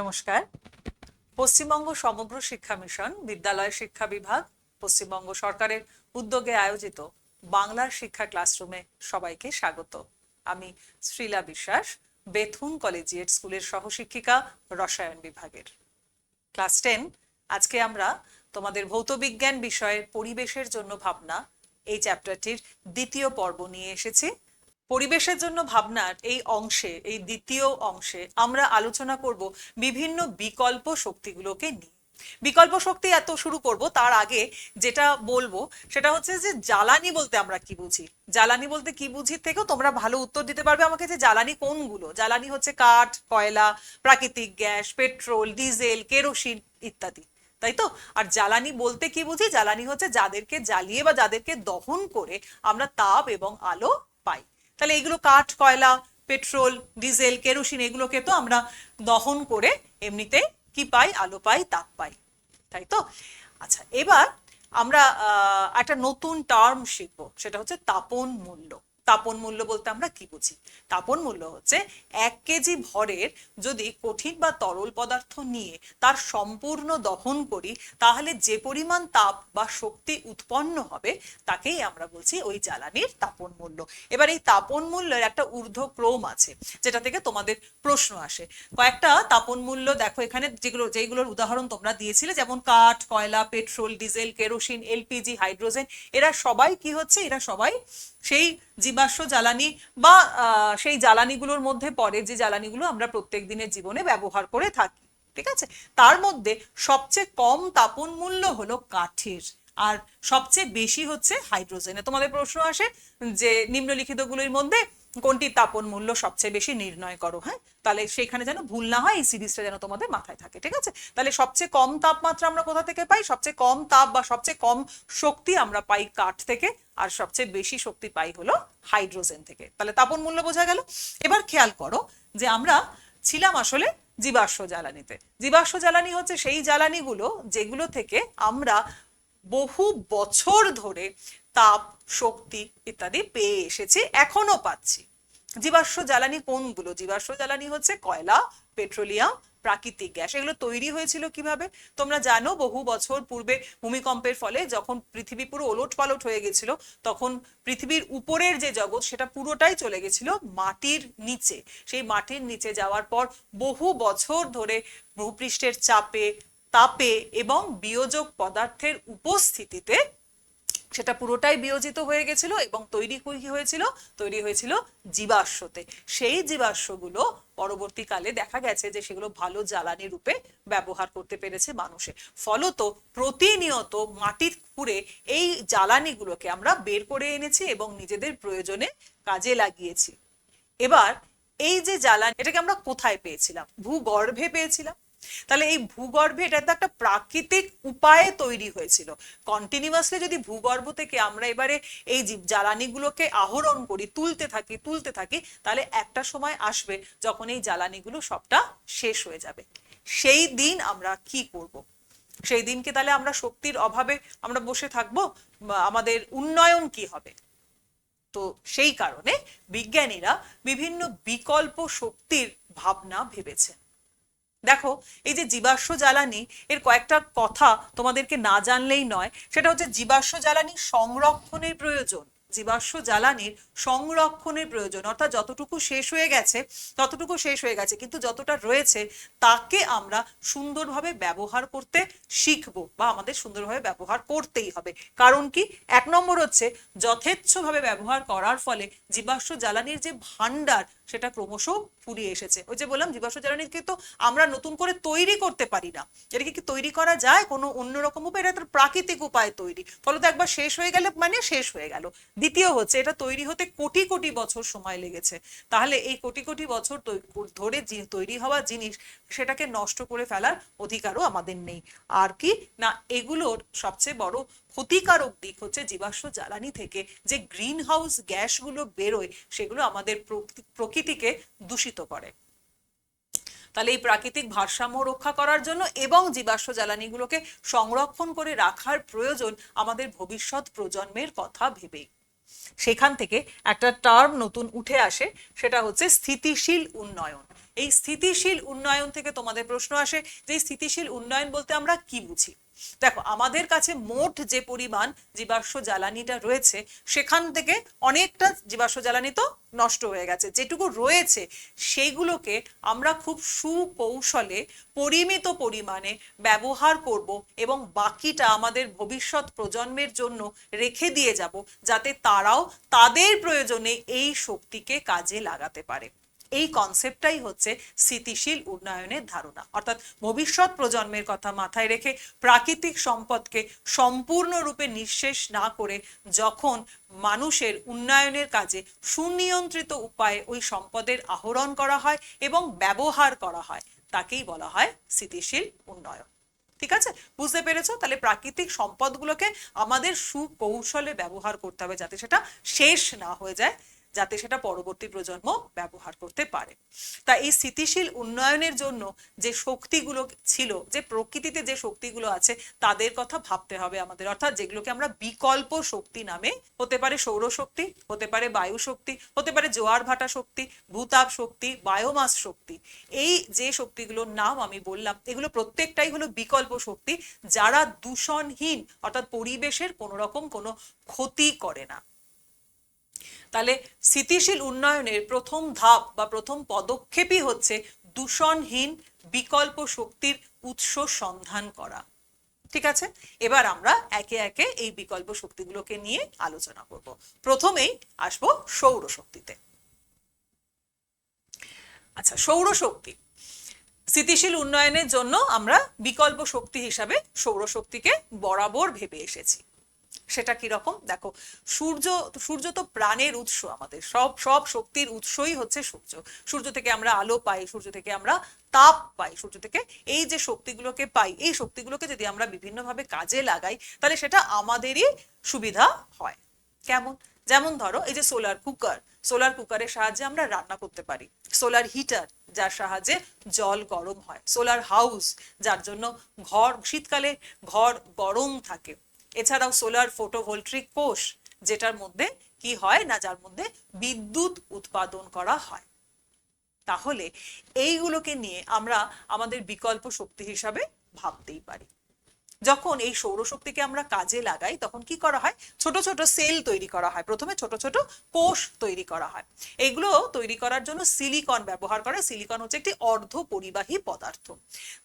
নমস্কার। পশ্চিমবঙ্গ সমগ্র শিক্ষা মিশন, বিদ্যালয় শিক্ষা বিভাগ, পশ্চিমবঙ্গ সরকারের উদ্যোগে আয়োজিত বাংলার শিক্ষা ক্লাসরুমে সবাইকে স্বাগত। আমি শ্রীলা বিশ্বাস, বেথুন কলেজিয়েট স্কুলের সহশিক্ষিকা, রসায়ন বিভাগের। ক্লাস টেন, আজকে আমরা তোমাদের ভৌতবিজ্ঞান বিষয়ের পরিবেশের জন্য ভাবনা, এই চ্যাপ্টারটির দ্বিতীয় পর্ব নিয়ে এসেছি। পরিবেশের জন্য ভাবনার এই অংশে, এই দ্বিতীয় অংশে আমরা আলোচনা করব বিভিন্ন বিকল্প শক্তিগুলোকে নিয়ে। বিকল্প শক্তি এত শুরু করব, তার আগে যেটা বলব সেটা হচ্ছে যে জ্বালানি বলতে আমরা কি বুঝি? জ্বালানি বলতে কি বুঝি থেকেও তোমরা ভালো উত্তর দিতে পারবে আমাকে যে জ্বালানি কোনগুলো? জ্বালানি হচ্ছে কাঠ, কয়লা, প্রাকৃতিক গ্যাস, পেট্রোল, ডিজেল, কেরোসিন ইত্যাদি, তাই তো? আর জ্বালানি বলতে কি বুঝি? জ্বালানি হচ্ছে যাদেরকে জ্বালিয়ে বা যাদেরকে দহন করে আমরা তাপ এবং আলো পাই। তাহলে এগুলো কাঠ, কয়লা, পেট্রোল, ডিজেল, কেরোসিন, এগুলোকে তো আমরা দহন করে এমনিতে কি পাই? আলো পাই, তাপ পাই, তাই তো? আচ্ছা এবার আমরা একটা নতুন টার্ম শিখব, সেটা হচ্ছে তাপন মূল্য। তাপন মূল্য বলতে আমরা কি বুঝি? তাপন মূল্য হচ্ছে এক কেজি ভরের যদি কঠিন বা তরল পদার্থ নিয়ে তার সম্পূর্ণ দহন করি, তাহলে যে পরিমাণ তাপ বা শক্তি উৎপন্ন হবে, তাকেই আমরা বলছি ওই জ্বালানির তাপন মূল্য। এবার এই তাপন মূল্যের একটা ঊর্ধ্বক্রম আছে, যেটা থেকে তোমাদের প্রশ্ন আসে। কয়েকটা তাপন মূল্য দেখো এখানে যেগুলো যেগুলোর উদাহরণ তোমরা দিয়েছিলে, যেমন কাঠ, কয়লা, petrol, diesel, kerosene, LPG, hydrogen, এরা সবাই কি হচ্ছে? এরা সবাই সেই জীবাশ্ম জ্বালানি বা সেই জ্বালানিগুলোর মধ্যে পড়ে যে জ্বালানিগুলো আমরা প্রত্যেক দিনের জীবনে ব্যবহার করে থাকি, ঠিক আছে? তার মধ্যে সবচেয়ে কম তাপন মূল্য হলো কাঠের, আর সবচেয়ে বেশি হচ্ছে হাইড্রোজেনে। তোমাদের প্রশ্ন আসে যে নিম্নলিখিত গুলির মধ্যে কোনটি তাপন মূল্য সবচেয়ে বেশি নির্ণয় করো হ্যাঁ? তাহলে সেখানে যেন ভুল না হয়, এই সিরিজটা যেন তোমাদের মাথায় থাকে, ঠিক আছে? তাহলে সবচেয়ে কম তাপমাত্রা আমরা কোথা থেকে পাই? সবচেয়ে কম তাপ বা সবচেয়ে কম শক্তি আমরা পাই কাঠ থেকে, আর সবচেয়ে বেশি শক্তি পাই হলো হাইড্রোজেন থেকে। তাহলে তাপন মূল্য বোঝা গেল? এবার খেয়াল করো যে আমরা ছিলাম আসলে জীবাশ্ম জ্বালানিতে। জীবাশ্ম জ্বালানি হচ্ছে সেই জ্বালানিগুলো যেগুলো থেকে আমরা বহু বছর ধরে তাপ, শক্তি ইত্যাদি পেয়ে এসেছি এখনও পাচ্ছি। জীবাশ্ম জ্বালানি কোনগুলো? জীবাশ্ম জ্বালানি হচ্ছে কয়লা, পেট্রোলিয়াম, প্রাকৃতিক গ্যাস। এগুলো তৈরি হয়েছিল কীভাবে? তোমরা জানো, বহু বছর পূর্বে ভূমিকম্পের ফলে যখন পৃথিবী পুরো ওলট পালট হয়ে গেছিল, তখন পৃথিবীর উপরের যে জগৎ, সেটা পুরোটাই চলে গেছিল মাটির নিচে। সেই মাটির নিচে যাওয়ার পর বহু বছর ধরে ভূপৃষ্ঠের চাপে, তাপে এবং বিয়োজক পদার্থের উপস্থিতিতে সেটা পুরোটাই বিয়োজিত হয়ে গেছিল এবং তৈরি কি হয়েছিল, তৈরি হয়েছিল জীবাশ্মতে। সেই জীবাশ্মগুলো পরবর্তীকালে দেখা গেছে যে সেগুলো ভালো জ্বালানি রূপে ব্যবহার করতে পেরেছে মানুষে। ফলত প্রতিনিয়ত মাটির খুঁড়ে এই জ্বালানিগুলোকে আমরা বের করে এনেছি এবং নিজেদের প্রয়োজনে কাজে লাগিয়েছি। এবার এই যে জ্বালানি, এটাকে আমরা কোথায় পেয়েছিলাম? ভূগর্ভে পেয়েছিলাম। তাহলে এই ভূগর্ভে এটা তো একটা প্রাকৃতিক উপায়ে তৈরি হয়েছিল। কন্টিনিউয়াসলি যদি ভূগর্ভ থেকে আমরা এবারে এই যে জ্বালানিগুলোকে আহরণ করি, তুলতে থাকি তুলতে থাকি, তাহলে একটা সময় আসবে যখন এই জ্বালানিগুলো সবটা শেষ হয়ে যাবে। সেই দিন আমরা কি করব? সেই দিনকে তাহলে আমরা শক্তির অভাবে আমরা বসে থাকব? আমাদের উন্নয়ন কি হবে? তো সেই কারণে বিজ্ঞানীরা বিভিন্ন বিকল্প শক্তির ভাবনা ভেবেছেন। দেখো, এই যে জীবাশ্ম জ্বালানি, এর কয়েকটা কথা তোমাদেরকে না জানলেই নয়। সেটা হচ্ছে জীবাশ্ম জ্বালানি সংরক্ষণের প্রয়োজন। জীবাশ্ম জ্বালানির সংরক্ষণের প্রয়োজন। অর্থাৎ যতটুকু শেষ হয়ে গেছে, ততটুকু শেষ হয়ে গেছে। কিন্তু যতটা রয়েছে, তাকে আমরা সুন্দরভাবে ব্যবহার করতে শিখব বা আমাদের সুন্দরভাবে ব্যবহার করতেই হবে। কারণ কি? এক নম্বর হচ্ছে, যথেচ্ছভাবে ব্যবহার করার ফলে জীবাশ্ম জ্বালানির যে ভান্ডার সেটা ক্রমশ ফুরিয়ে এসেছে। ওই যে বললাম, জীবাশ্ম জ্বালানিকে তো আমরা নতুন করে তৈরি করতে পারি না। এটাকে কি তৈরি করা যায়? কোনো অন্যরকম উপায়? এটা তো প্রাকৃতিক উপায়ে তৈরি। ফলত একবার শেষ হয়ে গেলে মানে শেষ হয়ে গেল। দ্বিতীয় হচ্ছে, এটা তৈরি হতে কোটি কোটি বছর সময় লেগেছে। তাহলে এই কোটি কোটি বছর ধরে তৈরি হওয়া জিনিস, সেটাকে নষ্ট করে ফেলার অধিকারও আমাদের নেই। আর কি? না, এগুলোর সবচেয়ে বড় ক্ষতিকারক দিক হচ্ছে জীবাশ্ম জ্বালানি থেকে যে গ্রিন হাউস গ্যাসগুলো বেরোয়, সেগুলো আমাদের প্রকৃতিকে দূষিত করে। তাহলে এই প্রাকৃতিক ভারসাম্য রক্ষা করার জন্য এবং জীবাশ্ম জ্বালানিগুলোকে সংরক্ষণ করে রাখার প্রয়োজন আমাদের ভবিষ্যৎ প্রজন্মের কথা ভেবেই। সেখান থেকে একটা টার্ম নতুন উঠে আসে, সেটা হচ্ছে স্থিতিশীল উন্নয়ন। এই স্থিতিশীল উন্নয়ন থেকে তোমাদের প্রশ্ন আসে যে স্থিতিশীল উন্নয়ন বলতে আমরা কি বুঝি? দেখো, আমাদের কাছে মোট যে পরিমাণ জীবাশ্ম জ্বালানিটা রয়েছে, সেখান থেকে অনেকটা জীবাশ্ম জ্বালানি তো নষ্ট হয়ে গেছে। যেটুকু রয়েছে, সেইগুলোকে আমরা খুব সুকৌশলে, পরিমিত পরিমাণে ব্যবহার করব এবং বাকিটা আমাদের ভবিষ্যৎ প্রজন্মের জন্য রেখে দিয়ে যাব, যাতে তারাও তাদের প্রয়োজনে এই শক্তিকে কাজে লাগাতে পারে। এই কনসেপ্টটাই হচ্ছে স্থিতিশীল উন্নয়নের ধারণা। অর্থাৎ ভবিষ্যৎ প্রজন্মের কথা মাথায় রেখে প্রাকৃতিক সম্পদকে সম্পূর্ণরূপে নিঃশেষ না করে যখন মানুষের উন্নয়নের কাজে সুনিয়ন্ত্রিত উপায়ে ওই সম্পদের আহরণ করা হয় এবং ব্যবহার করা হয়, তাকেই বলা হয় স্থিতিশীল উন্নয়ন। ঠিক আছে? বুঝতে পেরেছ? তাহলে প্রাকৃতিক সম্পদগুলোকে আমাদের সুকৌশলে ব্যবহার করতে হবে যাতে সেটা শেষ না হয়ে যায়। যাতে সেটা পরবর্তী প্রজন্ম ব্যবহার করতে পারে। তা এই স্থিতিশীল উন্নয়নের জন্য যে শক্তিগুলো ছিল, যে প্রকৃতিতে যে শক্তিগুলো আছে, তাদের কথা ভাবতে হবে আমাদের। অর্থাৎ যেগুলোকে আমরা বিকল্প শক্তি নামে হতে পারে সৌরশক্তি, হতে পারে বায়ু শক্তি হতে পারে জোয়ার ভাটা শক্তি, ভূতাপ শক্তি, বায়োমাস শক্তি। এই যে শক্তিগুলোর নাম আমি বললাম, এগুলো প্রত্যেকটাই হলো বিকল্প শক্তি, যারা দূষণহীন, অর্থাৎ পরিবেশের কোনো রকম কোনো ক্ষতি করে না। তাহলে স্থিতিশীল উন্নয়নের প্রথম ধাপ বা প্রথম পদক্ষেপই হচ্ছে দূষণহীন বিকল্প শক্তির উৎস সন্ধান করা। ঠিক আছে? এবার আমরা একে একে এই বিকল্প শক্তিগুলোকে নিয়ে আলোচনা করব। প্রথমেই আসব সৌরশক্তিতে। আচ্ছা সৌরশক্তি। স্থিতিশীল উন্নয়নের জন্য আমরা বিকল্প শক্তি হিসাবে সৌরশক্তিকে বরাবর ভেবে এসেছি। সেটা কি রকম? দেখো, সূর্য সূর্য তো প্রাণের উৎস আমাদের। সব সব শক্তির উৎসই হচ্ছে সূর্য। সূর্য থেকে আমরা আলো পাই, সূর্য থেকে আমরা তাপ পাই, সূর্য থেকে এই যে শক্তিগুলোকে পাই, এই শক্তিগুলোকে যদি আমরা বিভিন্নভাবে কাজে লাগাই, তাহলে সেটা আমাদেরই সুবিধা হয়। কেমন? যেমন ধরো, এই যে সোলার কুকার সোলার কুকারের সাহায্যে আমরা রান্না করতে পারি। সোলার হিটার যার সাহায্যে জল গরম হয়। সোলার হাউস যার জন্য ঘর, শীতকালে ঘর গরম থাকে। এছাড়াও সোলার ফটোভোল্ট্রিক কোষ, যেটার মধ্যে কি হয় না যার মধ্যে বিদ্যুৎ উৎপাদন করা হয়। তাহলে এইগুলোকে নিয়ে আমরা আমাদের বিকল্প শক্তি হিসাবে ভাবতেই পারি। যখন এই সৌরশক্তিকে আমরা কাজে লাগাই, তখন কি করা হয়? ছোট ছোট সেল তৈরি করা হয়। প্রথমে ছোট ছোট কোষ তৈরি করা হয়। এগুলো তৈরি করার জন্য সিলিকন ব্যবহার করে সিলিকন হচ্ছে একটি অর্ধ পরিবাহী পদার্থ।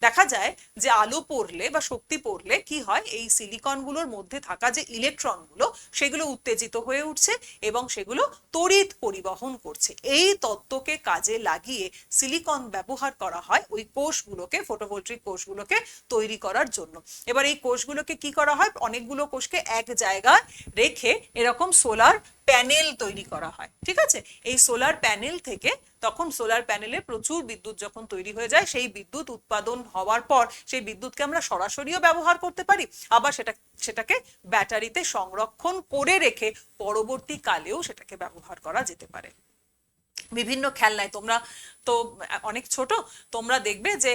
দেখা যায় যে আলো পড়লে বা শক্তি পড়লে কি হয়? এই সিলিকনগুলোর মধ্যে থাকা যে ইলেকট্রনগুলো, সেগুলো উত্তেজিত হয়ে উঠছে এবং সেগুলো তড়িৎ পরিবহন করছে। এই তত্ত্বকে কাজে লাগিয়ে সিলিকন ব্যবহার করা হয় ওই কোষগুলোকে ফটোভোল্ট্রিক কোষগুলোকে তৈরি করার জন্য। এবার এই কোষগুলোকে কি করা হয়? অনেকগুলো কোষকে এক জায়গায় রেখে এরকম সোলার প্যানেল তৈরি করা হয়। ঠিক আছে? এই সোলার প্যানেল থেকে তখন সোলার প্যানেলে প্রচুর বিদ্যুৎ যখন তৈরি হয়ে যায়, সেই বিদ্যুৎ উৎপাদন হওয়ার পর সেই বিদ্যুৎকে আমরা সরাসরিও ব্যবহার করতে পারি। আবার সেটা, সেটাকে ব্যাটারিতে সংরক্ষণ করে রেখে পরবর্তীকালেও সেটাকে ব্যবহার করা যেতে পারে। বিভিন্ন খেলনায়। তোমরা তো, অনেক ছোট, তোমরা দেখবে যে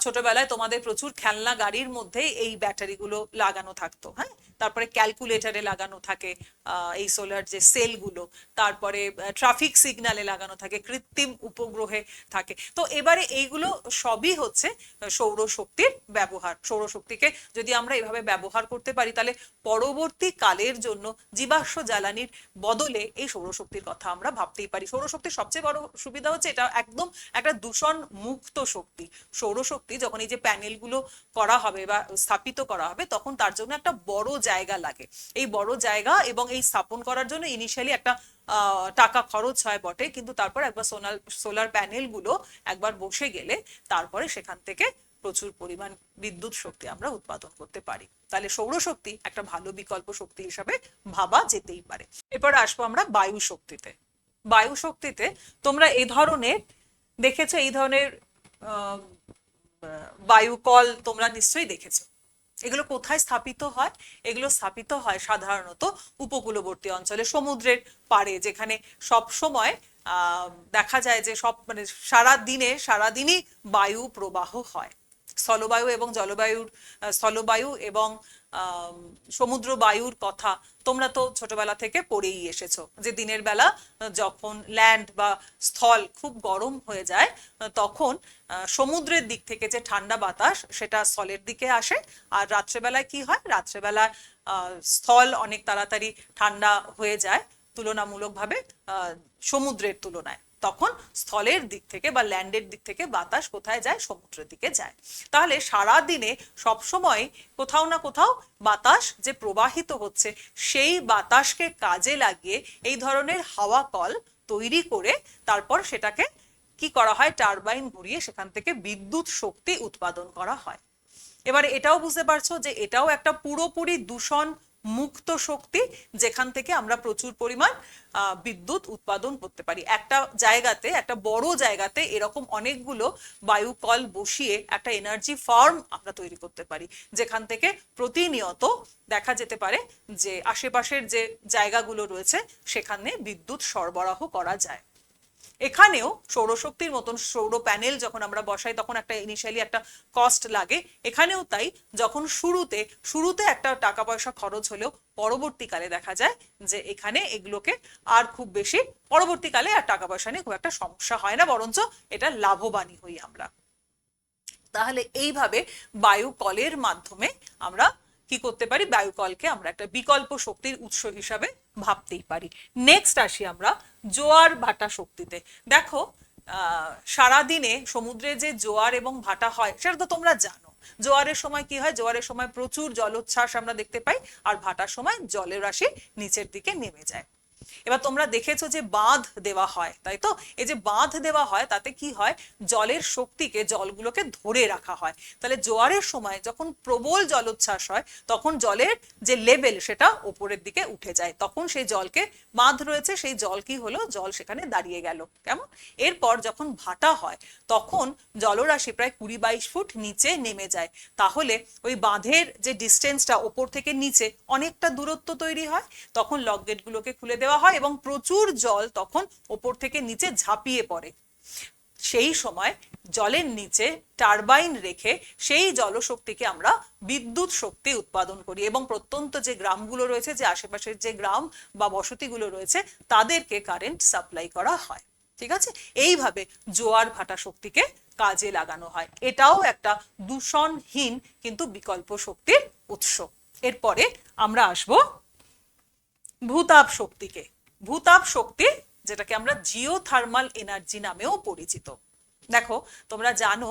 ছোটবেলায় তোমাদের প্রচুর খেলনা গাড়ির মধ্যে এই ব্যাটারিগুলো লাগানো থাকতো হ্যাঁ? তারপরে ক্যালকুলেটরে লাগানো থাকে এই সোলার যে সেলগুলো তারপরে ট্রাফিক সিগন্যালে লাগানো থাকে, কৃত্রিম উপগ্রহে থাকে। তো এবারে এইগুলো সবই হচ্ছে সৌরশক্তির ব্যবহার। সৌরশক্তিকে যদি আমরা এভাবে ব্যবহার করতে পারি, তাহলে পরবর্তী কালের জন্য জীবাশ্ম জ্বালানির বদলে এই সৌরশক্তির কথা আমরা ভাবতেই পারি। সৌরশক্তির সবচেয়ে বড় সুবিধা হচ্ছে এটা একদম একটা দূষণ মুক্ত শক্তি। সৌরশক্তি যখন এই যে প্যানেলগুলো করা হবে বা স্থাপিত করা হবে, তখন তার জন্য একটা বড় জায়গা লাগে। এই বড় জায়গা এবং এই স্থাপন করার জন্য ইনিশিয়ালি একটা টাকা খরচ হয় বটে। কিন্তু তারপর একবার সোনার সোলার প্যানেলগুলো একবার বসে গেলে তারপরে সেখান থেকে প্রচুর পরিমাণ বিদ্যুৎ শক্তি আমরা উৎপাদন করতে পারি। তাহলে সৌরশক্তি একটা ভালো বিকল্প শক্তি হিসাবে ভাবা যেতেই পারে। এরপর আসব আমরা বায়ু শক্তিতে। বায়ু শক্তিতে তোমরা এই ধরনের, দেখেছ এই ধরনের বায়ু কল তোমরা নিশ্চয়ই দেখেছ। এগুলো কোথায় স্থাপিত হয়? এগুলো স্থাপিত হয় সাধারণত উপকূলবর্তী অঞ্চলে, সমুদ্রের পাড়ে, যেখানে সব সময় দেখা যায় যে সব মানে সারা দিনে সারাদিনই বায়ু প্রবাহ হয়। স্থলবায়ু এবং জলবায়ুর স্থলবায়ু এবং সমুদ্র বায়ুর কথা তোমরা তো ছোটবেলা থেকে পড়েই এসেছ যে দিনের বেলা যখন ল্যান্ড বা স্থল খুব গরম হয়ে যায় তখন সমুদ্রের দিক থেকে যে ঠান্ডা বাতাস সেটা স্থলের দিকে আসে। আর রাত্রেবেলায় কি হয়? রাত্রেবেলায় স্থল অনেক তাড়াতাড়ি ঠান্ডা হয়ে যায় তুলনামূলকভাবে সমুদ্রের তুলনায়। তখন স্থলের দিক থেকে বা ল্যান্ডের দিক থেকে বাতাস কোথায় যায়? সমুদ্রের দিকে যায়। তাহলে সারা দিনে সবসময় কোথাও না কোথাও বাতাস যে প্রবাহিত হচ্ছে, সেই বাতাসকে কাজে লাগিয়ে এই ধরনের হাওয়া কল তৈরি করে তারপর সেটাকে কি করা হয়? টারবাইন ঘুরিয়ে সেখান থেকে বিদ্যুৎ শক্তি উৎপাদন করা হয়। এবারে এটাও বুঝতে পারছ যে এটাও একটা পুরোপুরি দূষণ মুক্ত শক্তি যেখান থেকে আমরা প্রচুর পরিমাণ বিদ্যুৎ উৎপাদন করতে পারি। একটা জায়গাতে, একটা বড় জায়গাতে এরকম অনেকগুলো বায়ু কল বসিয়ে একটা এনার্জি ফার্ম আমরা তৈরি করতে পারি। যেখান থেকে প্রতিনিয়ত দেখা যেতে পারে যে আশেপাশের যে জায়গাগুলো রয়েছে, সেখানে বিদ্যুৎ সরবরাহ করা যায়। এখানেও সৌরশক্তির মতন সৌর প্যানেল যখন আমরা বসাই, তখন একটা ইনিশিয়ালি একটা কস্ট লাগে। এখানেও তাই, যখন শুরুতে শুরুতে একটা টাকা পয়সা খরচ হলেও পরবর্তীকালে দেখা যায় যে এখানে এগুলোকে আর খুব বেশি পরবর্তীকালে আর টাকা পয়সা নিয়ে খুব একটা সমস্যা হয় না, বরঞ্চ এটা লাভবানই হই আমরা। তাহলে এইভাবে বায়ু কলের মাধ্যমে আমরা কি করতে পারি? বায়ুকলকে আমরা একটা বিকল্প শক্তির উৎস হিসাবে ভাবতেই পারি। নেক্সট আসি আমরা জোয়ার ভাটা শক্তিতে। দেখো সারাদিনে সমুদ্রে যে জোয়ার এবং ভাটা হয়, সেটা তো তোমরা জানো। জোয়ারের সময় কি হয়? জোয়ারের সময় প্রচুর জলোচ্ছ্বাস আমরা দেখতে পাই, আর ভাটার সময় জলের রাশি নিচের দিকে নেমে যায়। এবার তোমরা দেখেছ যে বাঁধ দেওয়া হয়, তাই তো? এই যে বাঁধ দেওয়া হয়, তাতে কি হয়? জলের শক্তিকে, জলগুলোকে ধরে রাখা হয়। তাহলে জোয়ারের সময় যখন প্রবল জলোচ্ছ্বাস হয়, তখন জলের যে লেভেল সেটা ওপরের দিকে উঠে যায়। তখন সেই জলকে, বাঁধ রয়েছে, সেই জল কি হলো? জল সেখানে দাঁড়িয়ে গেল। কেমন? এরপর যখন ভাটা হয়, তখন জলরাশি প্রায় কুড়ি বাইশ ফুট নিচে নেমে যায়। তাহলে ওই বাঁধের যে ডিস্টেন্সটা ওপর থেকে নিচে, অনেকটা দূরত্ব তৈরি হয়। তখন লক গেটগুলোকে খুলে দেওয়া হয় এবং প্রচুর জল তখন ওপর থেকে নিচে ঝাঁপিয়ে পড়ে। সেই সময় জলের নিচে টারবাইন রেখে সেই জলশক্তিকে আমরা বিদ্যুৎ শক্তি উৎপাদন করি এবং প্রত্যন্ত যে গ্রামগুলো রয়েছে, যে আশেপাশের যে গ্রাম বা বসতিগুলো রয়েছে, তাদেরকে কারেন্ট সাপ্লাই করা হয়। ঠিক আছে? এইভাবে জোয়ার ভাটা শক্তিকে কাজে লাগানো হয়। এটাও একটা দূষণহীন কিন্তু বিকল্প শক্তির উৎস। এরপরে আমরা আসব ভূতাপ শক্তিকে, ভূতাপ শক্তি যেটাকে আমরা জিওথার্মাল এনার্জি নামেও পরিচিত। দেখো, তোমরা জানো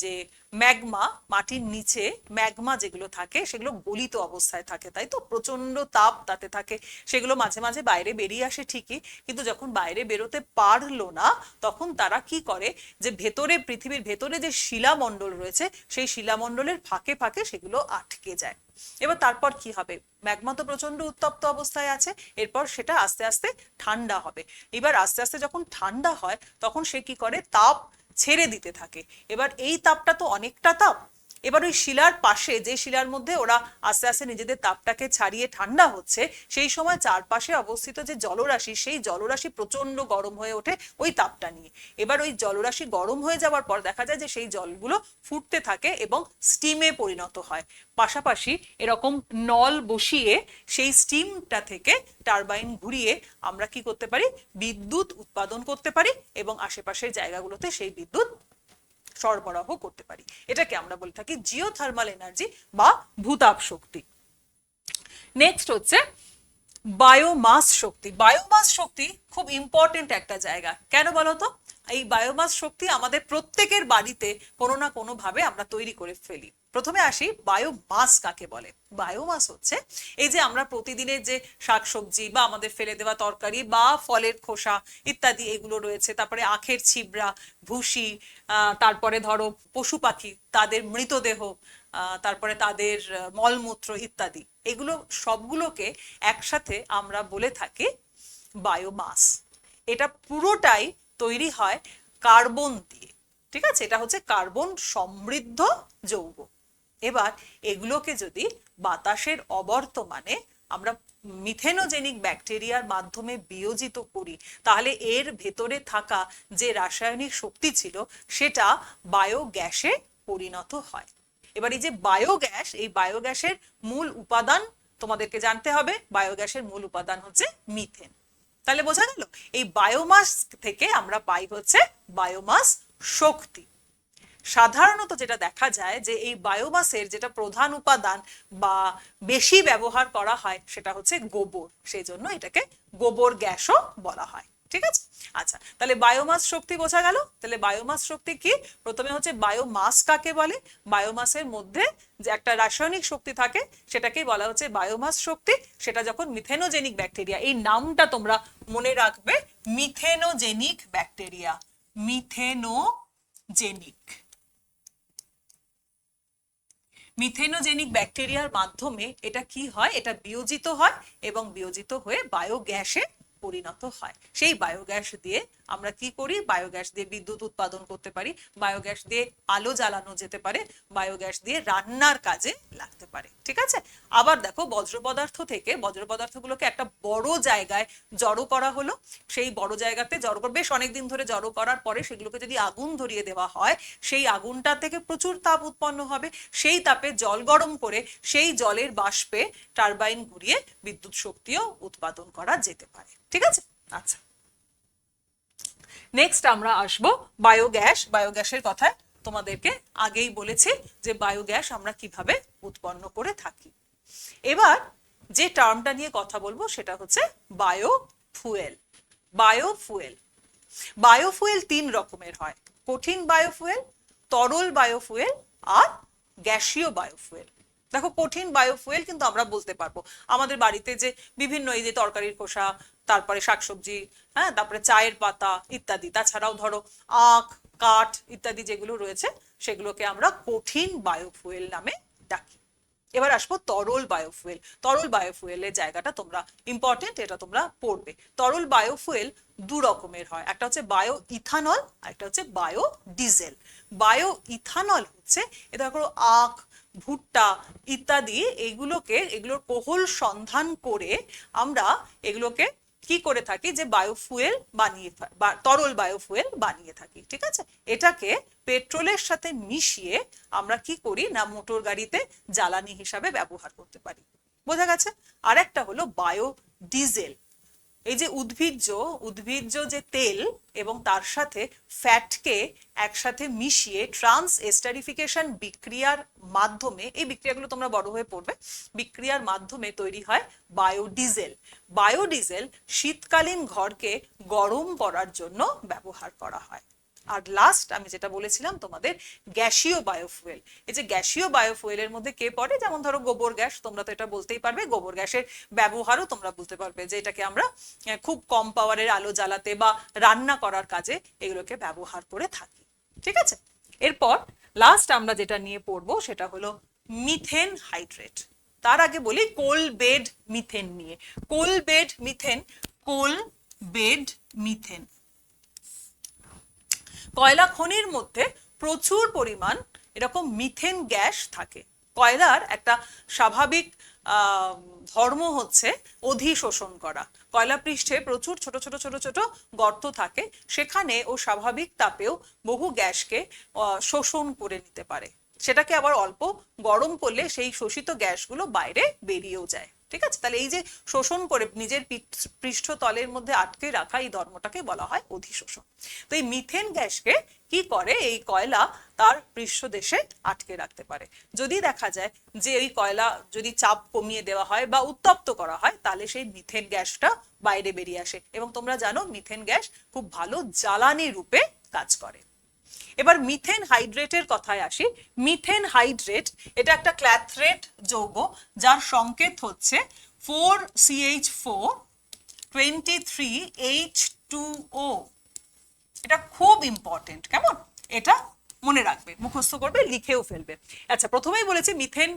যে ম্যাগমা মাটির নিচে, ম্যাগমা যেগুলো থাকে সেগুলো গলিত অবস্থায় থাকে, তাই তো? প্রচণ্ড তাপ তাতে থাকে। সেগুলো মাঝে মাঝে বাইরে বেরিয়ে আসে ঠিকই, কিন্তু যখন বাইরে বেরোতে পারল না, তখন তারা কি করে? যে ভেতরে, পৃথিবীর ভেতরে যে শিলামণ্ডল রয়েছে, সেই শিলামণ্ডলের ফাঁকে ফাঁকে সেগুলো আটকে যায়। এবার তারপর কি হবে? ম্যাগমা তো প্রচণ্ড উত্তপ্ত অবস্থায় আছে, এরপর সেটা আস্তে আস্তে ঠান্ডা হবে। এবার আস্তে আস্তে যখন ঠান্ডা হয়, তখন সে কি করে? তাপ ছেড়ে দিতে থাকে। এবার এই তাপটা তো অনেকটা তাপ এবার ওই শিলার পাশে, যে শিলার মধ্যে ওরা আস্তে আস্তে নিজেদের তাপটাকে ছাড়িয়ে ঠান্ডা হচ্ছে, সেই সময় চারপাশে অবস্থিত যে জলরাশি, সেই জলরাশি প্রচণ্ড গরম হয়ে ওঠে ওই তাপটা নিয়ে। এবার ওই জলরাশি গরম হয়ে যাওয়ার পর দেখা যায় যে সেই জলগুলো ফুটতে থাকে এবং স্টিমে পরিণত হয়। পাশাপাশি এরকম নল বসিয়ে সেই স্টিমটা থেকে টারবাইন ঘুরিয়ে আমরা কি করতে পারি? বিদ্যুৎ উৎপাদন করতে পারি এবং আশেপাশের জায়গাগুলোতে সেই বিদ্যুৎ সরবরাহ করতে পারি। এটাকে আমরা বলে থাকি জিওথার্মাল এনার্জি বা ভূতাপ শক্তি। নেক্সট হচ্ছে বায়োমাস শক্তি। বায়োমাস শক্তি খুব ইম্পর্টেন্ট একটা জায়গা। কেন বলতো এই বায়োমাস শক্তি আমাদের প্রত্যেকের বাড়িতে কোনো না কোনোভাবে আমরা তৈরি করে ফেলি। প্রথমে আসি বায়োমাস কাকে বলে। বায়োমাস হচ্ছে এই যে আমরা প্রতিদিনের যে শাকসবজি বা আমাদের ফেলে দেওয়া তরকারি বা ফলের খোসা ইত্যাদি এগুলো রয়েছে, তারপরে আখের ছিবড়া, ভুসি তারপরে ধরো পশু পাখি, তাদের মৃতদেহ তারপরে তাদের মলমূত্র ইত্যাদি। এগুলো সবগুলোকে একসাথে আমরা বলে থাকি বায়োমাস এটা পুরোটাই তৈরি হয় কার্বন দিয়ে, ঠিক আছে? এটা হচ্ছে কার্বন সমৃদ্ধ যৌগ। এবার এগুলোকে যদি বাতাসের অবর্তমানে আমরা মিথেনোজেনিক ব্যাকটেরিয়ার মাধ্যমে বিয়োজিত করি, তাহলে এর ভেতরে থাকা যে রাসায়নিক শক্তি ছিল, সেটা বায়োগ্যাসে পরিণত হয়। এবার এই যে বায়োগ্যাস, এই বায়োগ্যাসের মূল উপাদান তোমাদেরকে জানতে হবে, বায়োগ্যাসের মূল উপাদান হচ্ছে মিথেন। তাহলে বোঝা গেল, এই বায়োমাস থেকে আমরা পাই হচ্ছে বায়োমাস শক্তি। সাধারণত যেটা দেখা যায় যে এই বায়োমাসের যেটা প্রধান উপাদান বা বেশি ব্যবহার করা হয় সেটা হচ্ছে গোবর। সেই জন্য এটাকে গোবর গ্যাসও বলা হয়। ঠিক আছে? আচ্ছা তাহলে বায়োমাস শক্তি বোঝা গেল? তাহলে বায়োমাস শক্তি কি? প্রথমে হচ্ছে বায়োমাস কাকে বলে? বায়োমাসের মধ্যে যে একটা রাসায়নিক শক্তি থাকে, সেটাকেই বলা হচ্ছে বায়োমাস শক্তি। সেটা যখন মিথেনোজেনিক ব্যাকটেরিয়া এই নামটা তোমরা মনে রাখবে মিথেনোজেনিক ব্যাকটেরিয়া মিথেনোজেনিক মিথেনোজেনিক ব্যাকটেরিয়ার মাধ্যমে এটা কি হয়? এটা বিয়োজিত হয় এবং বিয়োজিত হয়ে বায়োগ্যাসে পরিণত হয়। সেই বায়োগ্যাস দিয়ে আমরা কি করি? বায়োগ্যাস দিয়ে বিদ্যুৎ উৎপাদন করতে পারি। বায়োগ্যাস দিয়ে আলো জ্বালানো যেতে পারে। বায়োগ্যাস দিয়ে রান্নার কাজে লাগতে পারে। ঠিক আছে? আবার দেখো, বজ্র পদার্থ থেকে, বজ্র পদার্থগুলোকে একটা বড় জায়গায় জড়ো করা হলো। সেই বড় জায়গাতে জড়ো করে, বেশ অনেকদিন ধরে জড়ো করার পরে সেগুলোকে যদি আগুন ধরিয়ে দেওয়া হয়, সেই আগুনটা থেকে প্রচুর তাপ উৎপন্ন হবে। সেই তাপে জল গরম করে সেই জলের বাষ্পে টারবাইন ঘুরিয়ে বিদ্যুৎ শক্তিও উৎপাদন করা যেতে পারে। ঠিক আছে? আচ্ছা। নেক্সট আমরা আসব বায়োগ্যাস বায়োগ্যাসের কথায়। তোমাদেরকে আগেই বলেছি যে বায়োগ্যাস আমরা কীভাবে উৎপন্ন করে থাকি। এবার যে টার্মটা নিয়ে কথা বলব সেটা হচ্ছে bio fuel bio fuel biofuel তিন রকমের হয়। কঠিন বায়োফুয়েল তরল বায়োফুয়েল আর গ্যাসীয় বায়োফুয়েল দেখো, কঠিন বায়োফুয়েল কিন্তু আমরা বলতে পারব। আমাদের বাড়িতে যে বিভিন্ন এই যে তরকারির খোসা, তারপরে শাকসবজি হ্যাঁ তারপরে চায়ের পাতা ইত্যাদি। তাছাড়াও ধরো আখ, কাঠ ইত্যাদি যেগুলো রয়েছে, সেগুলোকে আমরা কঠিন বায়োফুয়েল নামে ডাকি। এবার আসব তরল বায়োফুয়েল তরল বায়োফুয়েলের জায়গাটা তোমরা ইম্পর্টেন্ট এটা তোমরা পড়বে। তরল বায়োফুয়েল দু রকমের হয়। একটা হচ্ছে বায়ো ইথানল আর একটা হচ্ছে বায়ো ডিজেল বায়ো ইথানল হচ্ছে, এটা দেখো আখ ভুট্টা ইত্যাদি এগুলোকে, এগুলোর কোহল সন্ধান করে আমরা এগুলোকে কি করে থাকি যে বায়োফুয়েল বানিয়ে তরল বায়োফুয়েল বানিয়ে থাকি, ঠিক আছে? এটাকে পেট্রোলের সাথে মিশিয়ে আমরা কি করি না মোটর গাড়িতে জ্বালানি হিসাবে ব্যবহার করতে পারি। বোঝা গেছে? আর একটা হলো বায়ো ডিজেল এই যে উদ্ভিজ্জ উদ্ভিজ্জ যে তেল এবং তার সাথে ফ্যাটকে একসাথে মিশিয়ে ট্রান্স এস্টারিফিকেশন বিক্রিয়ার মাধ্যমে, এই বিক্রিয়াগুলো তোমরা বড় হয়ে পড়বে, বিক্রিয়ার মাধ্যমে তৈরি হয় বায়োডিজেল। বায়োডিজেল শীতকালীন ঘরকে গরম করার জন্য ব্যবহার করা হয়। আর লাস্ট আমি যেটা বলেছিলাম তোমাদের গ্যাসীয় বায়োফুয়েল এই যে গ্যাসীয় বায়োফুয়েলের মধ্যে কে পড়ে? যেমন ধরো গোবর গ্যাস, তোমরা তো এটা বলতেই পারবে। গোবর গ্যাসের ব্যবহারও তোমরা বলতে পারবে যে এটাকে আমরা খুব কম পাওয়ারের আলো জ্বালাতে বা রান্না করার কাজে এগুলোকে ব্যবহার করে থাকি। ঠিক আছে? এরপর লাস্ট আমরা যেটা নিয়ে পড়ব সেটা হলো মিথেন হাইড্রেট তার আগে বলি কোল বেড মিথেন নিয়ে। Coal bed methane coal bed methane কয়লা খনির মধ্যে প্রচুর পরিমাণ এরকম মিথেন গ্যাস থাকে। কয়লার একটা স্বাভাবিক ধর্ম হচ্ছে অধিশোষণ করা। কয়লা পৃষ্ঠে প্রচুর ছোট ছোট ছোট ছোট গর্ত থাকে। সেখানে ও স্বাভাবিক তাপেও বহু গ্যাসকে শোষণ করে নিতে পারে। সেটাকে আবার অল্প গরম করলে সেই শোষিত গ্যাসগুলো বাইরে বেরিয়েও যায়। ঠিক আছে? তাহলে এই যে শোষণ করে নিজের পৃষ্ঠতলের মধ্যে আটকে রাখা এই ধর্মটাকে বলা হয় অধিশোষণ। তো এই মিথেন গ্যাসকে কি করে? এই কয়লা তার পৃষ্ঠদেশে আটকে রাখতে পারে। যদি দেখা যায় যে এই কয়লা যদি চাপ কমিয়ে দেওয়া হয় বা উত্তপ্ত করা হয়, তাহলে সেই মিথেন গ্যাসটা বাইরে বেরিয়ে আসে। এবং তোমরা জানো, মিথেন গ্যাস খুব ভালো জ্বালানি রূপে কাজ করে। এবার মিথেন হাইড্রেটের কথায় আসি। মিথেন হাইড্রেট এটা একটা ক্ল্যাথরেট যৌগ, যার সংকেত হচ্ছে four CH four twenty three H two O এটা খুব ইম্পর্টেন্ট কেমন? এটা মনে রাখবে, মুখস্থ করবে, লিখেও ফেলবে। আচ্ছা প্রথমেই বলেছি মিথেন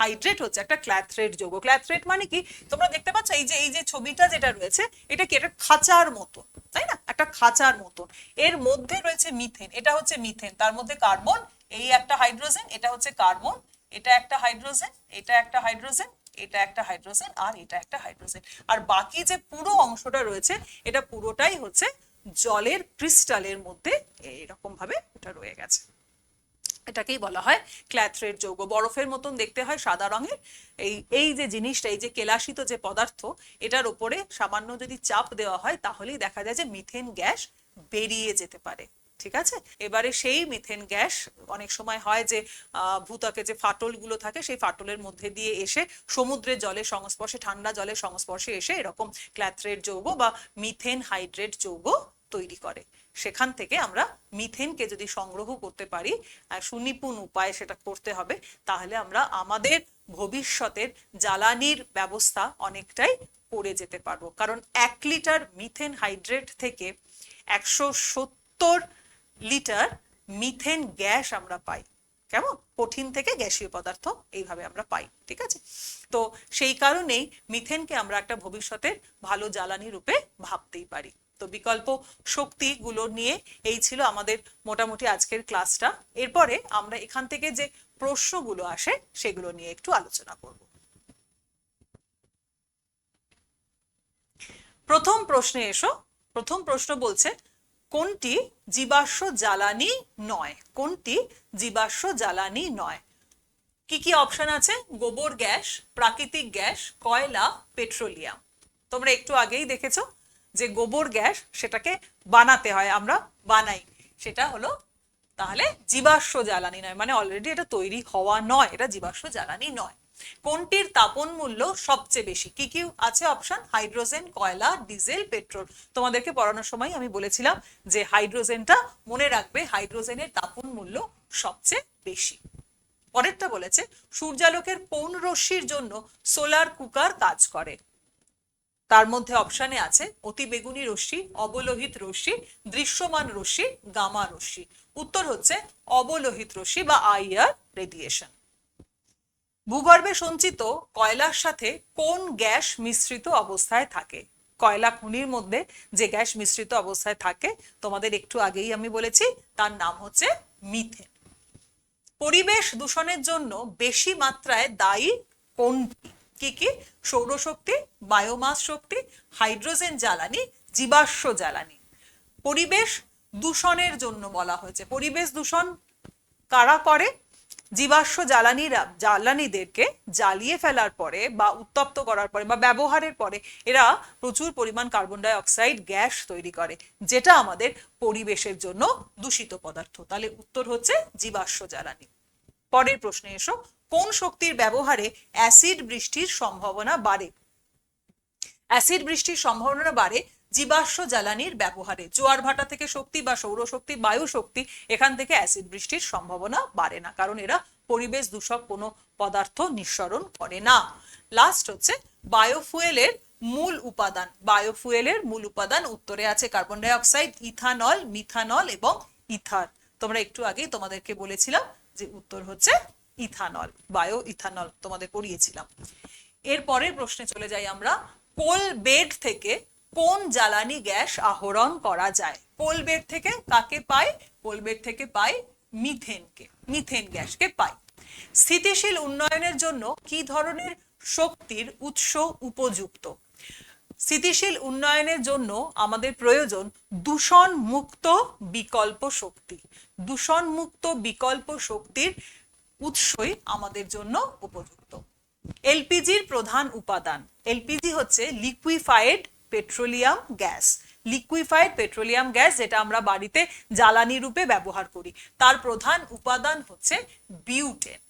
হাইড্রেট হচ্ছে একটা ক্ল্যাথরেট যৌগ। ক্ল্যাথরেট মানে কি? তোমরা দেখতে পাচ্ছ, এই যে এই যে ছবিটা যেটা রয়েছে, এটা কি? এটা খাঁচার মতো তাই না? একটা খাঁচার মতন। এর মধ্যে রয়েছে মিথেন এটা হচ্ছে মিথেন তার মধ্যে কার্বন এই একটা হাইড্রোজেন এটা হচ্ছে কার্বন এটা একটা হাইড্রোজেন এটা একটা হাইড্রোজেন এটা একটা হাইড্রোজেন আর এটা একটা হাইড্রোজেন আর বাকি যে পুরো অংশটা রয়েছে, এটা পুরোটাই হচ্ছে জলের ক্রিস্টালের মধ্যে এরকম ভাবে ওটা রয়ে গেছে। এটাকেই বলা হয় ক্ল্যাথ্রেট যৌগ। বরফের মতন দেখতে হয় সাদা রঙের। এই এই যে জিনিসটা এই যে কেলাসিত যে পদার্থ এটার উপরে সামান্য যদি চাপ দেওয়া হয় তাহলেই দেখা যায় যে মিথেন গ্যাস বেরিয়ে যেতে পারে। ঠিক আছে? এবারে সেই মিথেন গ্যাস অনেক সময় হয় যে আহ, ভূত্বকে যে ফাটলগুলো থাকে সেই ফাটলের মধ্যে দিয়ে এসে সমুদ্রের জলের সংস্পর্শে ঠান্ডা জলের সংস্পর্শে এসে এরকম ক্ল্যাথ্রেট যৌগ বা মিথেন হাইড্রেট যৌগ তৈরি করে। সেখান থেকে আমরা মিথেনকে যদি সংগ্রহ করতে পারি সুনিপুণ উপায়ে সেটা করতে হবে, তাহলে আমরা আমাদের ভবিষ্যতের জ্বালানির ব্যবস্থা অনেকটাই করে যেতে পারব। কারণ এক লিটার মিথেন হাইড্রেট থেকে একশো সত্তর লিটার মিথেন গ্যাস আমরা পাই। কেমন? কঠিন থেকে গ্যাসীয় পদার্থ এইভাবে আমরা পাই, ঠিক আছে? তো সেই কারণেই মিথেনকে আমরা একটা ভবিষ্যতের ভালো জ্বালানি রূপে ভাবতেই পারি। তো বিকল্প শক্তিগুলো নিয়ে এই ছিল আমাদের মোটামুটি আজকের ক্লাসটা। এরপরে আমরা এখান থেকে যে প্রশ্নগুলো আসে সেগুলো নিয়ে একটু আলোচনা করব। প্রথম প্রশ্নে এসো। প্রথম প্রশ্ন বলছে, কোনটি জীবাশ্ম জ্বালানি নয়? কোনটি জীবাশ্ম জ্বালানি নয়? কি কি অপশন আছে? গোবর গ্যাস, প্রাকৃতিক গ্যাস, কয়লা, পেট্রোলিয়াম। তোমরা একটু আগেই দেখেছ যে গোবর গ্যাস সেটাকে বানাতে হয়, আমরা বানাই। সেটা হলো তাহলে জীবাশ্ম জ্বালানি নয় মানে অলরেডি এটা তৈরি হওয়া নয়, এটা জীবাশ্ম জ্বালানি নয়। কোনটির তাপন মূল্য সবচেয়ে বেশি? কি কি আছে অপশন হাইড্রোজেন কয়লা ডিজেল পেট্রোল তোমাদেরকে পড়ানোর সময় আমি বলেছিলাম যে হাইড্রোজেনটা মনে রাখবে হাইড্রোজেনের তাপন মূল্য সবচেয়ে বেশি। পরেরটা বলেছে, সূর্যালোকের পৌন রশ্মির জন্য সোলার কুকার কাজ করে। তার মধ্যে অপশানে আছে অতি বেগুনি রশ্মি, অবলোহিত রশ্মি, দৃশ্যমান রশ্মি, গামা রশ্মি। উত্তর হচ্ছে অবলোহিত রশ্মি বা আইআর রেডিয়েশন ভূগর্ভে সঞ্চিত কয়লার সাথে কোন গ্যাস মিশ্রিত অবস্থায় থাকে? কয়লা খনির মধ্যে যে গ্যাস মিশ্রিত অবস্থায় থাকে, তোমাদের একটু আগেই আমি বলেছি, তার নাম হচ্ছে মিথেন। পরিবেশ দূষণের জন্য বেশি মাত্রায় দায়ী কোনটি? কি কি? সৌরশক্তি বায়োমাস শক্তি হাইড্রোজেন জ্বালানি, জীবাশ্ম জ্বালানি। পরিবেশ দূষণের জন্য বলা হয়েছে। পরিবেশ দূষণ কারা করে? জীবাশ্ম জ্বালানিরা, জ্বালানিদেরকে জ্বালিয়ে ফেলার পরে বা উত্তপ্ত করার পরে বা ব্যবহারের পরে এরা প্রচুর পরিমাণ কার্বন ডাই অক্সাইড গ্যাস তৈরি করে, যেটা আমাদের পরিবেশের জন্য দূষিত পদার্থ। তাহলে উত্তর হচ্ছে জীবাশ্ম জ্বালানি। পরের প্রশ্নে এসো। কোন শক্তির ব্যবহারে অ্যাসিড বৃষ্টির সম্ভাবনা বাড়ে? অ্যাসিড বৃষ্টির সম্ভাবনা বাড়ে জীবাশ্ম জ্বালানির ব্যবহারে। জোয়ার ভাটা থেকে শক্তি বা সৌরশক্তি বায়ু শক্তি এখান থেকে অ্যাসিড বৃষ্টির সম্ভাবনা বাড়ে না, কারণ এরা পরিবেশ দূষক, কোনো পদার্থ নিঃসরণ করে না। লাস্ট হচ্ছে বায়োফুয়েলের মূল উপাদান। বায়োফুয়েলের মূল উপাদান উত্তরে আছে carbon dioxide ethanol methanol এবং ইথার তোমরা একটু আগেই তোমাদেরকে বলেছিলাম যে উত্তর হচ্ছে ইথানল বায়ো ইথানল তোমাদের পড়িয়েছিলাম। এর পরের প্রশ্নে চলে যাই আমরা, কোল বেড থেকে কোন জ্বালানি গ্যাস আহরণ করা যায়? কোল বেড থেকে কাকে পাই কোল বেড থেকে পাই মিথেনকে, মিথেন গ্যাসকে পাই স্থিতিশীল উন্নয়নের জন্য কি ধরনের শক্তির উৎস উপযুক্ত? স্থিতিশীল উন্নয়নের জন্য আমাদের প্রয়োজন দূষণ মুক্ত বিকল্প শক্তি। দূষণ মুক্ত বিকল্প শক্তির উৎসই আমাদের জন্য উপযুক্ত। এলপিজির প্রধান উপাদান। এলপিজি হচ্ছে liquefied petroleum gas. Liquefied petroleum gas যেটা আমরা বাড়িতে জ্বালানি রূপে ব্যবহার করি। তার প্রধান উপাদান হচ্ছে বিউটেন।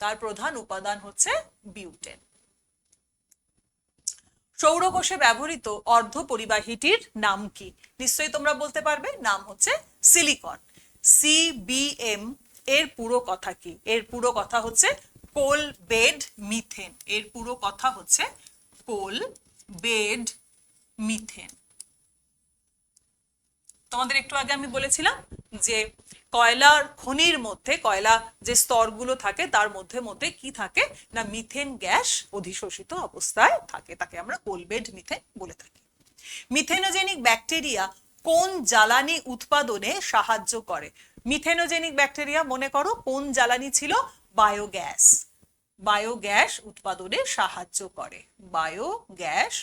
তার প্রধান উপাদান হচ্ছে বিউটেন। সৌরকোষে ব্যবহৃত অর্ধ পরিবাহীটির নাম কি? নিশ্চয়ই তোমরা বলতে পারবে, নাম হচ্ছে সিলিকন। সিবিএম এর পুরো কথা কি? এর পুরো কথা হচ্ছে কোল বেড মিথেন। এর পুরো কথা হচ্ছে কোল বেড মিথেন। তোমাদের একটু আগে আমি বলেছিলাম যে কয়লার খনির মধ্যে, কয়লা যে স্তরগুলো থাকে, তার মধ্যে মধ্যে কি থাকে? না, মিথেন গ্যাস অধিশোষিত অবস্থায় থাকে, তাকে আমরা কোলবেড মিথেন বলে থাকি। মিথেনোজেনিক ব্যাকটেরিয়া কোন জ্বালানি উৎপাদনে সাহায্য করে? মিথেনোজেনিক ব্যাকটেরিয়া, মনে করো কোন জ্বালানি ছিল? বায়োগ্যাস। বায়োগ্যাস উৎপাদনে সাহায্য করে। বায়োগ্যাস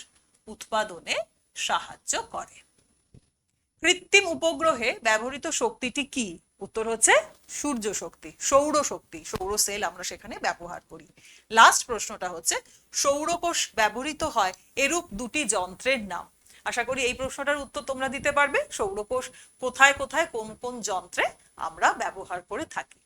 উৎপাদনে সাহায্য করে। কৃত্রিম উপগ্রহে ব্যবহৃত শক্তিটি কি? উত্তর হচ্ছে সূর্য শক্তি, সৌর শক্তি, সৌর সেল আমরা সেখানে ব্যবহার করি। লাস্ট প্রশ্নটা হচ্ছে, সৌরকোষ ব্যবহৃত হয় এরূপ দুটি যন্ত্রের নাম? আশা করি এই প্রশ্নটার উত্তর তোমরা দিতে পারবে। সৌরকোষ কোথায় কোথায় কোন কোন যন্ত্রে আমরা ব্যবহার করে থাকি।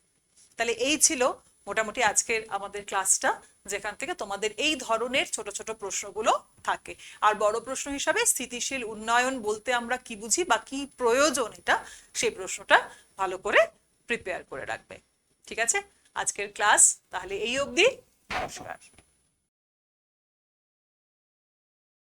তাহলে এই ছিল মোটামুটি আজকের আমাদের ক্লাসটা, যেখান থেকে তোমাদের এই ধরনের ছোট ছোট প্রশ্নগুলো থাকে। আর বড় প্রশ্ন হিসাবে স্থিতিশীল উন্নয়ন বলতে আমরা কি বুঝি বা কি প্রয়োজন এটা, সেই প্রশ্নটা ভালো করে প্রিপেয়ার করে রাখবে। ঠিক আছে? আজকের ক্লাস তাহলে এই অবধি। নমস্কার।